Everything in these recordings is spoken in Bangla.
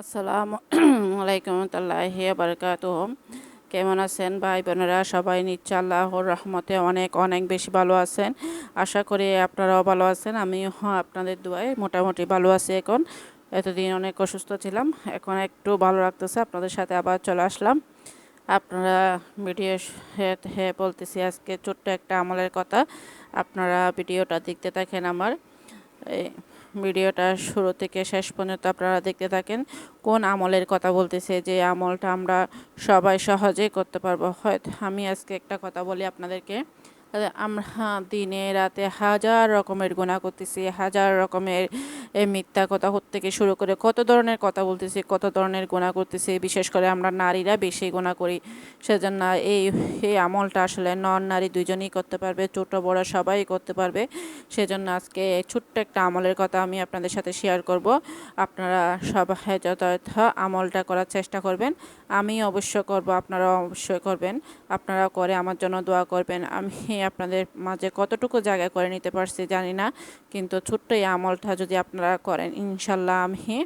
আসসালামু আলাইকুম তাল্লাহি কেমন আছেন ভাই বোনেরা? সবাই নিচ্ছে আল্লাহর রহমতে অনেক অনেক বেশি ভালো আছেন। আশা করি আপনারাও ভালো আছেন। আমিও আপনাদের দোয়ায় মোটামুটি ভালো আছি এখন। এতদিন অনেক অসুস্থ ছিলাম, এখন একটু ভালো লাগতেছে। আপনাদের সাথে আবার চলে আসলাম। আপনারা ভিডিও হ্যাঁ বলতেছি, আজকে ছোট্ট একটা আমলের কথা। আপনারা ভিডিওটা দেখতে থাকেন আমার। ভিডিওটা শুরু থেকে শেষ পর্যন্ত আপনারা দেখতে থাকেন, কোন আমলের কথা বলতেছে, যে আমলটা আমরা সবাই সহজেই করতে পারব। হয়তো আমি আজকে একটা কথা বলি আপনাদেরকে। আমরা দিনে রাতে হাজার রকমের গুণা করতেছি, হাজার রকমের মিথ্যা কথা থেকে শুরু করে কত ধরনের কথা বলতেছি, কত ধরনের গুণা করতেছি, বিশেষ করে আমরা নারীরা বেশি গুণা করি। সেজন্য এই এই আমলটা আসলে নন নারী দুজনেই করতে পারবে, ছোট, বড় সবাই করতে পারবে। সেজন্য আজকে ছোট্ট একটা আমলের কথা আমি আপনাদের সাথে শেয়ার করব। আপনারা সবাই যথাযথ আমলটা করার চেষ্টা করবেন। আমি অবশ্য করব আপনারা অবশ্যই করবেন। আপনারা করে আমার জন্য দোয়া করবেন। আমি আপনাদের মাঝে কতটুকু জায়গা করে নিতে পারছি জানি না, কিন্তু ছোট্ট এই আমলটা যদি আপনারা করেন, ইনশাল্লাহ আমি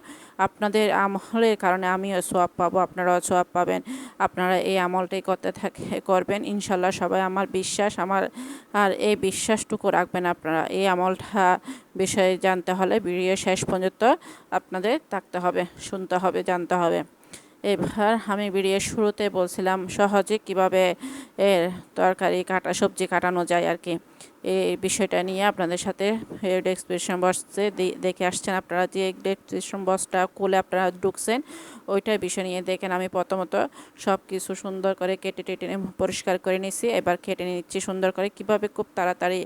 আপনাদের আমলের কারণে আমিও সোয়াব পাবো, আপনারাও সোয়াব পাবেন। আপনারা এই আমলটাই করতে থাকে, করবেন, ইনশাল্লাহ সবাই আমার বিশ্বাস, আমার আর এই বিশ্বাসটুকু রাখবেন আপনারা। এই আমলটা বিষয়ে জানতে হলে ভিডিও শেষ পর্যন্ত আপনাদের থাকতে হবে, শুনতে হবে, জানতে হবে। এবার আমি ভিডিওর শুরুতে বলছিলাম সহজে কীভাবে এর তরকারি কাটা, সবজি কাটানো যায় আর কি। এই বিষয়টা নিয়ে আপনাদের সাথে এক্সপ্রেশন বক্সে দেখে আসছেন। আপনারা যে এক্সপ্রেশন বক্সটা খুলে আপনারা ঢুকছেন, ওইটার বিষয় নিয়ে দেখেন। আমি প্রথমত সব কিছু সুন্দর করে কেটে টেটে পরিষ্কার করে নিছি এবার কেটে নিচ্ছি সুন্দর করে। কীভাবে খুব তাড়াতাড়ি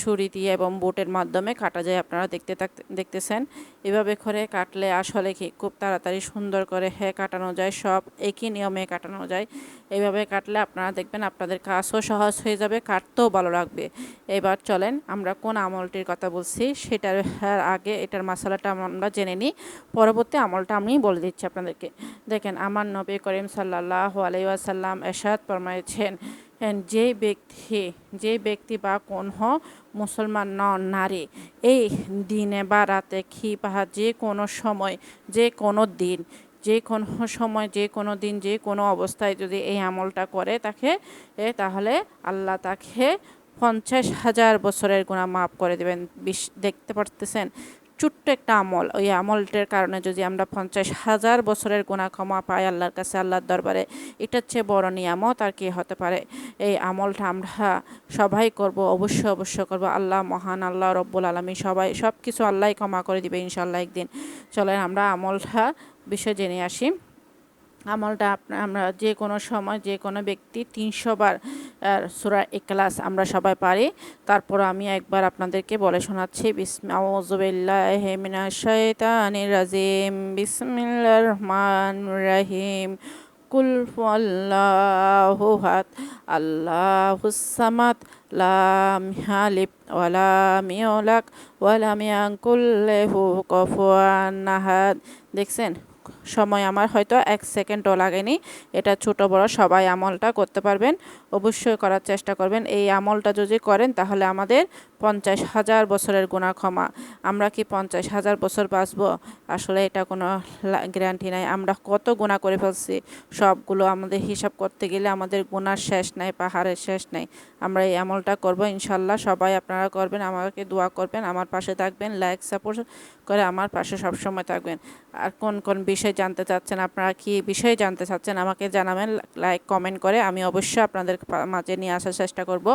ছুরি দিয়ে এবং বোটের মাধ্যমে কাটা যায়। আপনারা দেখতে দেখতেছেন। এভাবে করে কাটলে আসলে কি খুব তাড়াতাড়ি সুন্দর করে হ্যাঁ কাটানো যায়, সব একই নিয়মে কাটানো যায়। এইভাবে কাটলে আপনারা দেখবেন আপনাদের কাজও সহজ হয়ে যাবে, কাটতেও ভালো লাগবে। এবার চলেন আমরা কোন আমলটির কথা বলছি, সেটার আগে এটার মশলাটা আমরা জেনে নিই। পরবর্তী আমলটা আমি বলে দিচ্ছি আপনাদেরকে। দেখেন, আমার নবী করিম সাল্লাহ আলাইসাল্লাম এরশাদ ফরমাইছেন যে ব্যক্তি যে ব্যক্তি বা কোন মুসলমান ন, নারী, এই দিনে বা রাতে খি পাহা যে কোনো সময়, যে কোনো দিন, যে কোনো সময়, যে কোনো দিন, যে কোনো অবস্থায় যদি এই আমলটা করে, তাকে, এ তাহলে আল্লাহ তাকে পঞ্চাশ হাজার বছরের গুণা মাফ করে দেবেন। দেখতে পারতেছেন? ছোট্ট একটা আমল। ওই আমলটার কারণে যদি আমরা পঞ্চাশ হাজার বছরের গুণা ক্ষমা পাই আল্লাহর কাছে, আল্লাহর দরবারে এটা চেয়ে বড় নিয়ামত আর কি হতে পারে? এই আমলটা আমরা সবাই করব অবশ্য অবশ্য করব। আল্লাহ মহান, আল্লাহ রব্বুল আলমী সবাই সব কিছু আল্লাহ ক্ষমা করে দিবে ইনশাল্লাহ একদিন। চলেন আমরা আমলটা বিষয় জেনে আসি। আমলটা আমরা যে কোনো সময় যে কোনো ব্যক্তি তিনশো বার সুরা এক্লাস আমরা সবাই পারি। তারপর আমি একবার আপনাদেরকে বলে শোনাচ্ছি। বিসমিল্লাহিমিনা শৈতানির রাজিম। বিসমিল্লার রহমান রাহিম। কুল আল্লাহু হাত আল্লাহুসামাত লাম হালিব ওয়ালাম ইউলাক। ওয়ালাম ইয়াকুল লাহু কুফুয়ান আহাদ। দেখছেন? সময় আমার হয়তো এক সেকেন্ডও লাগেনি। এটা ছোট বড় সবাই আমলটা করতে পারবেন। অবশ্যই করার চেষ্টা করবেন। এই আমলটা যদি করেন তাহলে আমাদের পঞ্চাশ হাজার বছরের গুণা ক্ষমা। আমরা কি পঞ্চাশ হাজার বছর বাঁচব? আসলে এটা কোনো গ্যারান্টি নাই। আমরা কত গুণা করে ফেলছি? সবগুলো আমাদের হিসাব করতে গেলে আমাদের গুণার শেষ নাই, পাহাড়ের শেষ নাই। আমরা এই আমলটা করব ইনশাল্লাহ সবাই আপনারা করবেন, আমাকে দোয়া করবেন, আমার পাশে থাকবেন লাইক সাপোর্ট করে আমার পাশে সবসময় থাকবেন। আর কোন কোন বিষয় জানতে চাচ্ছেন, আপনারা কি বিষয়ে জানতে চাচ্ছেন, আমাকে জানাবেন লাইক কমেন্ট করে। আমি অবশ্যই আপনাদের মাঝে নিয়ে আসার চেষ্টা করব।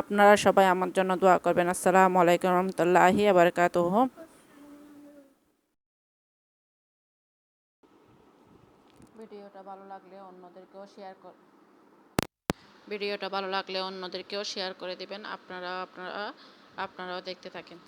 আপনারা সবাই আমার জন্য দোয়া করবেন। আসসালামু আলাইকুম রহমতুল্লাহি আবরকাত ভিডিওটা ভালো লাগলে অন্যদেরকেও শেয়ার কর, ভিডিওটা ভালো লাগলে অন্যদেরকেও শেয়ার করে দিবেন। আপনারা আপনারা, আপনারাও দেখতে থাকেন।